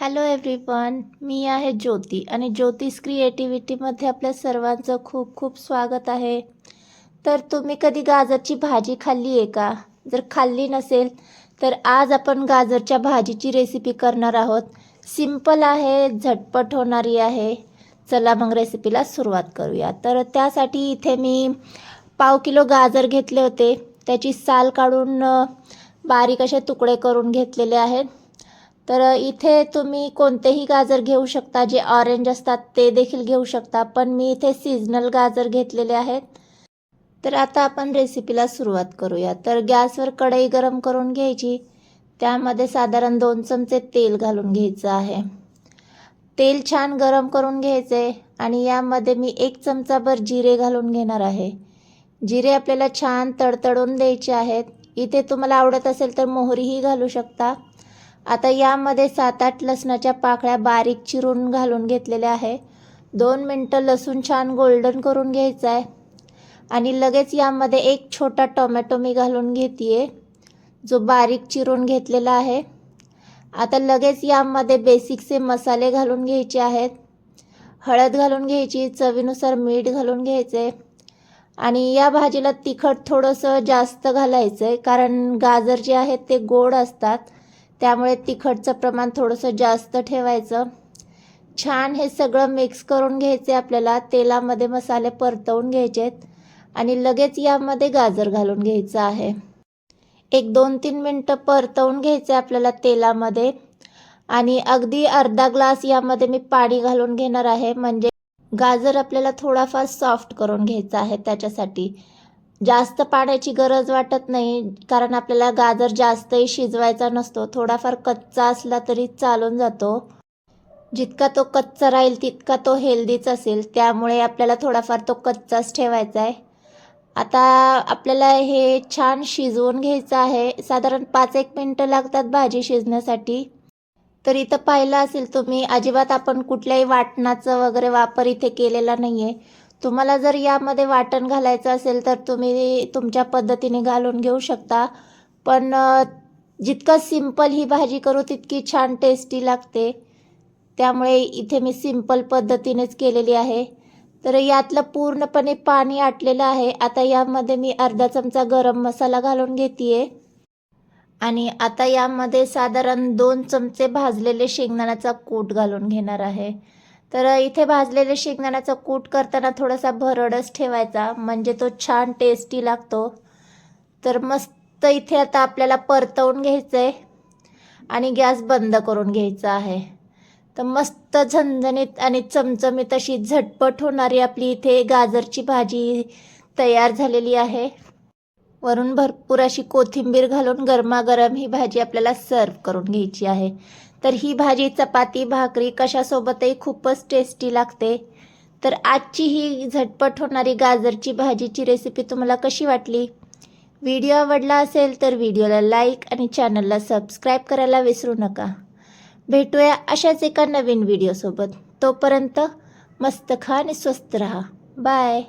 Hello everyone मी आहे ज्योती आणि ज्योतिष क्रिएटिव्हिटीमध्ये आपल्या सर्वांचं खूप खूप स्वागत आहे. तर तुम्ही कधी गाजरची भाजी खाल्ली आहे का? जर खाल्ली नसेल तर आज आपण गाजरच्या भाजीची रेसिपी करणार आहोत. सिंपल आहे झटपट होणारी आहे. चला मग रेसिपीला सुरुवात करूया. तर त्यासाठी इथे मी पाव किलो गाजर घेतले होते. त्याची साल काढून बारीक असे तुकडे करून घेतलेले आहेत. तर इथे तुम्ही कोणतेही गाजर घेऊ शकता जे ऑरेंज असतात ते देखील घेऊ शकता पण मी इथे सीझनल गाजर घेतलेले आहेत. तर आता आपण रेसिपीला सुरुवात करूया. तर गॅसवर कढई गरम करून घ्यायची. त्यामध्ये साधारण दोन चमचे तेल घालून घ्यायचं आहे. तेल छान गरम करून घ्यायचे आणि यामध्ये मी एक चमचाभर जिरे घालून घेणार आहे. जिरे आपल्याला छान तडतडून द्यायचे आहेत. इथे तुम्हाला आवडत असेल तर मोहरीही घालू शकता. आता यामध्ये सात आठ लसणाच्या पाकळ्या बारीक चिरून घालून घेतलेल्या आहे. दोन मिनटं लसूण छान गोल्डन करून घ्यायचं आहे आणि लगेच यामध्ये एक छोटा टोमॅटो मी घालून घेते जो बारीक चिरून घेतलेला आहे. आता लगेच यामध्ये बेसिकचे मसाले घालून घ्यायचे आहेत. हळद घालून घ्यायची चवीनुसार मीठ घालून घ्यायचे आणि या भाजीला तिखट थोडंसं जास्त घालायचं आहे कारण गाजर जे आहेत ते गोड असतात. त्यामुळे तिखटचं प्रमाण थोडंसं जास्त ठेवायचं. छान हे सगळं मिक्स करून घ्यायचे आपल्याला. तेलामध्ये मसाले परतवून घ्यायचेत. आणि लगेच यामध्ये गाजर घालून घ्यायचं आहे. एक दोन तीन मिनटं परतवून घ्यायचे आपल्याला तेलामध्ये. आणि अगदी अर्धा ग्लास यामध्ये मी पाणी घालून घेणार आहे. म्हणजे गाजर आपल्याला थोडाफार सॉफ्ट करून घ्यायचा आहे त्याच्यासाठी. जास्त पाण्याची गरज वाटत नाही कारण आपल्याला गाजर जास्तही शिजवायचा नसतो. थोडाफार कच्चा असला तरी चालून जातो. जितका तो कच्चा राहील तितका तो हेल्दीच असेल. त्यामुळे आपल्याला थोडाफार तो कच्चाच ठेवायचा आहे. आता आपल्याला हे छान शिजवून घ्यायचं आहे. साधारण पाच एक मिनटं लागतात भाजी शिजण्यासाठी. तर इथं पाहिलं असेल तुम्ही अजिबात आपण कुठल्याही वाटणाचं वगैरे वापर इथे केलेला नाही आहे तुम्हाला जर यामध्ये वाटण घालायचं असेल तर तुम्ही तुमच्या पद्धतीने घालून घेऊ शकता. पण जितकं सिंपल ही भाजी करू तितकी छान टेस्टी लागते. त्यामुळे इथे मी सिंपल पद्धतीनेच केलेली आहे. तर यातलं पूर्णपणे पाणी आटलेलं आहे. आता यामध्ये मी अर्धा चमचा गरम मसाला घालून घेते आणि आता यामध्ये साधारण दोन चमचे भाजलेले शेंगदाण्याचा कूट घालून घेणार आहे. तर इथे भाजलेले शेंगदाण्याचा कूट करताना थोडासा भरडच ठेवायचा म्हणजे तो छान टेस्टी लागतो. तर मस्त इथे आता आपल्याला परतवून घ्यायचं आहे आणि गॅस बंद करून घ्यायचा आहे. तर मस्त झणझणीत आणि चमचमीत अशी झटपट होणारी आपली इथे गाजरची भाजी तयार झालेली आहे. वरून भरपूर अशी कोथिंबीर घालून गरमागरम ही भाजी आपल्याला सर्व करून घ्यायची आहे. तर ही भाजी चपाती भाकरी कशासोबतही खूपच टेस्टी लागते. तर आजची ही झटपट होणारी गाजरची भाजीची रेसिपी तुम्हाला कशी वाटली? व्हिडिओ आवडला असेल तर व्हिडिओला लाईक आणि चॅनलला सबस्क्राईब करायला विसरू नका. भेटूया अशाच एका नवीन व्हिडिओसोबत तोपर्यंत मस्त खा आणि स्वस्त रहा. बाय